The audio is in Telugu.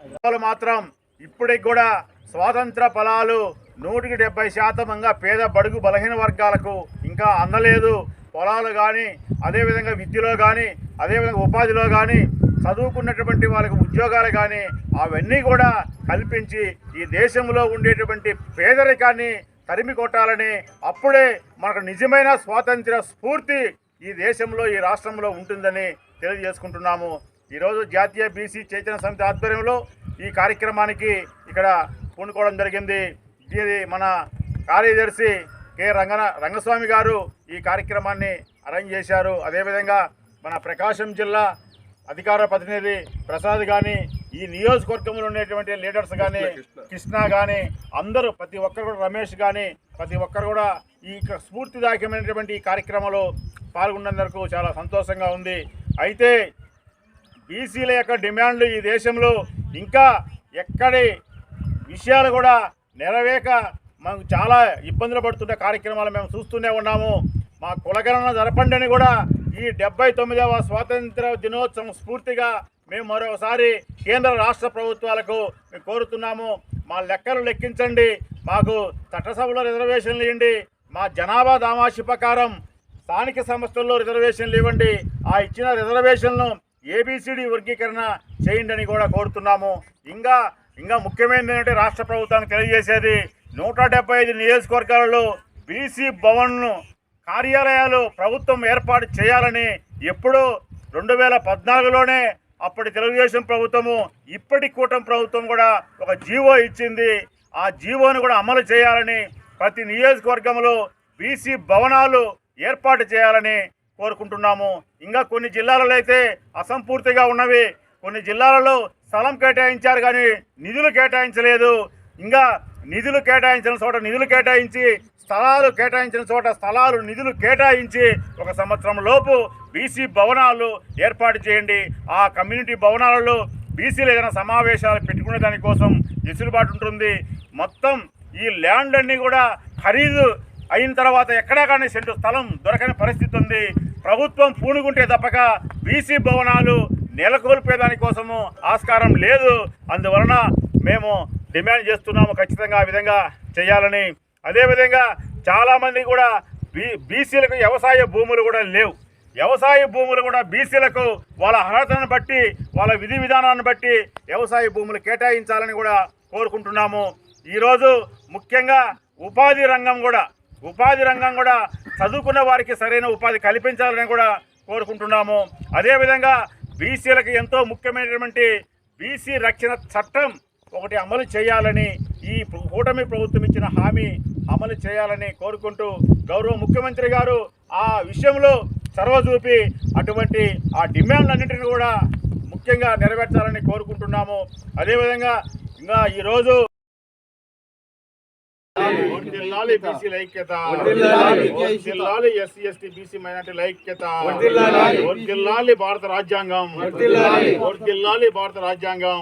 ఫలాలు మాత్రం ఇప్పటికి కూడా స్వాతంత్ర ఫలాలు నూటికి డెబ్బై శాతంగా పేద బడుగు బలహీన వర్గాలకు ఇంకా అందలేదు. పొలాలు కానీ అదేవిధంగా విద్యలో కానీ అదేవిధంగా ఉపాధిలో కానీ చదువుకున్నటువంటి వాళ్ళకి ఉద్యోగాలు కానీ అవన్నీ కూడా కల్పించి ఈ దేశంలో ఉండేటువంటి పేదరికాన్ని తరిమి కొట్టాలని అప్పుడే మనకు నిజమైన స్వాతంత్ర స్ఫూర్తి ఈ దేశంలో ఈ రాష్ట్రంలో ఉంటుందని తెలియజేసుకుంటున్నాము. ఈరోజు జాతీయ బీసీ చైతన్య సమితి ఆధ్వర్యంలో ఈ కార్యక్రమానికి ఇక్కడ పూనుకోవడం జరిగింది. దీని మన కార్యదర్శి కె. రంగన రంగస్వామి గారు ఈ కార్యక్రమాన్ని అరేంజ్ చేశారు. అదేవిధంగా మన ప్రకాశం జిల్లా అధికార ప్రతినిధి ప్రసాద్ కానీ ఈ నియోజకవర్గంలో ఉండేటువంటి లీడర్స్ కానీ కృష్ణ కానీ అందరూ ప్రతి ఒక్కరు కూడా రమేష్ కానీ ప్రతి ఒక్కరు కూడా ఈ స్ఫూర్తిదాయకమైనటువంటి ఈ కార్యక్రమంలో పాల్గొన్నందుకు చాలా సంతోషంగా ఉంది. అయితే బీసీల యొక్క డిమాండ్లు ఈ దేశంలో ఇంకా ఎక్కడి విషయాలు కూడా నెరవేక మాకు చాలా ఇబ్బందులు పడుతున్న కార్యక్రమాలు మేము చూస్తూనే ఉన్నాము. మా కులగణన జరపండి అని కూడా ఈ డెబ్బై తొమ్మిదవ స్వాతంత్ర దినోత్సవం స్ఫూర్తిగా మేము మరోసారి కేంద్ర రాష్ట్ర ప్రభుత్వాలకు మేము కోరుతున్నాము. మా లెక్కలు లెక్కించండి. మాకు చట్టసభలో రిజర్వేషన్లు ఇవ్వండి. మా జనాభా దామాషి ప్రకారం స్థానిక సంస్థల్లో రిజర్వేషన్లు ఇవ్వండి. ఆ ఇచ్చిన రిజర్వేషన్లను ఏబిసిడి వర్గీకరణ చేయండి అని కూడా కోరుతున్నాము. ఇంకా ఇంకా ముఖ్యమైనది ఏంటంటే రాష్ట్ర ప్రభుత్వానికి తెలియజేసేది నూట డెబ్బై ఐదు నియోజకవర్గాలలో బీసీ భవన్ను కార్యాలయాలు ప్రభుత్వం ఏర్పాటు చేయాలని ఎప్పుడో రెండు వేల పద్నాలుగులోనే అప్పటి తెలుగుదేశం ప్రభుత్వము ఇప్పటి కూటమి ప్రభుత్వం కూడా ఒక జీవో ఇచ్చింది. ఆ జీవోను కూడా అమలు చేయాలని ప్రతి నియోజకవర్గంలో బీసీ భవనాలు ఏర్పాటు చేయాలని కోరుకుంటున్నాము. ఇంకా కొన్ని జిల్లాలలో అయితే అసంపూర్తిగా ఉన్నవి. కొన్ని జిల్లాలలో స్థలం కేటాయించారు కానీ నిధులు కేటాయించలేదు. ఇంకా నిధులు కేటాయించిన చోట నిధులు కేటాయించి స్థలాలు కేటాయించిన చోట స్థలాలు నిధులు కేటాయించి ఒక సంవత్సరం లోపు బీసీ భవనాలు ఏర్పాటు చేయండి. ఆ కమ్యూనిటీ భవనాలలో బీసీలు ఏదైనా సమావేశాలు పెట్టుకునే దానికోసం వెసులుబాటు ఉంటుంది. మొత్తం ఈ ల్యాండ్ అన్నీ కూడా ఖరీదు అయిన తర్వాత ఎక్కడా కానీ సెంటు స్థలం దొరకని పరిస్థితి ఉంది. ప్రభుత్వం పూనుకుంటే తప్పక బీసీ భవనాలు నెలకొల్పే దానికోసము ఆస్కారం లేదు. అందువలన మేము డిమాండ్ చేస్తున్నాము ఖచ్చితంగా ఆ విధంగా చేయాలని. అదేవిధంగా చాలామంది కూడా బీ బీసీలకు వ్యవసాయ భూములు కూడా లేవు. వ్యవసాయ భూములు కూడా బీసీలకు వాళ్ళ అర్హతను బట్టి వాళ్ళ విధి విధానాన్ని బట్టి వ్యవసాయ భూములు కేటాయించాలని కూడా కోరుకుంటున్నాము. ఈరోజు ముఖ్యంగా ఉపాధి రంగం కూడా ఉపాధి రంగం కూడా చదువుకున్న వారికి సరైన ఉపాధి కల్పించాలని కూడా కోరుకుంటున్నాము. అదేవిధంగా బీసీలకు ఎంతో ముఖ్యమైనటువంటి బీసీ రక్షణ చట్టం ఒకటి అమలు చేయాలని ఈ కూటమి ప్రభుత్వం ఇచ్చిన హామీ అమలు చేయాలని కోరుకుంటూ గౌరవ ముఖ్యమంత్రి గారు ఆ విషయంలో చొరవ చూపి అటువంటి ఆ డిమాండ్లన్నింటినీ కూడా ముఖ్యంగా నెరవేర్చాలని కోరుకుంటున్నాము. అదేవిధంగా ఇంకా ఈరోజు వర్ధిల్లాలి బీసీల ఐక్యత వర్ధిల్లాలి ఎస్సీ ఎస్టీ బీసీ మైనార్టీల ఐక్యత వర్ధిల్లాలి భారత రాజ్యాంగం భారత రాజ్యాంగం.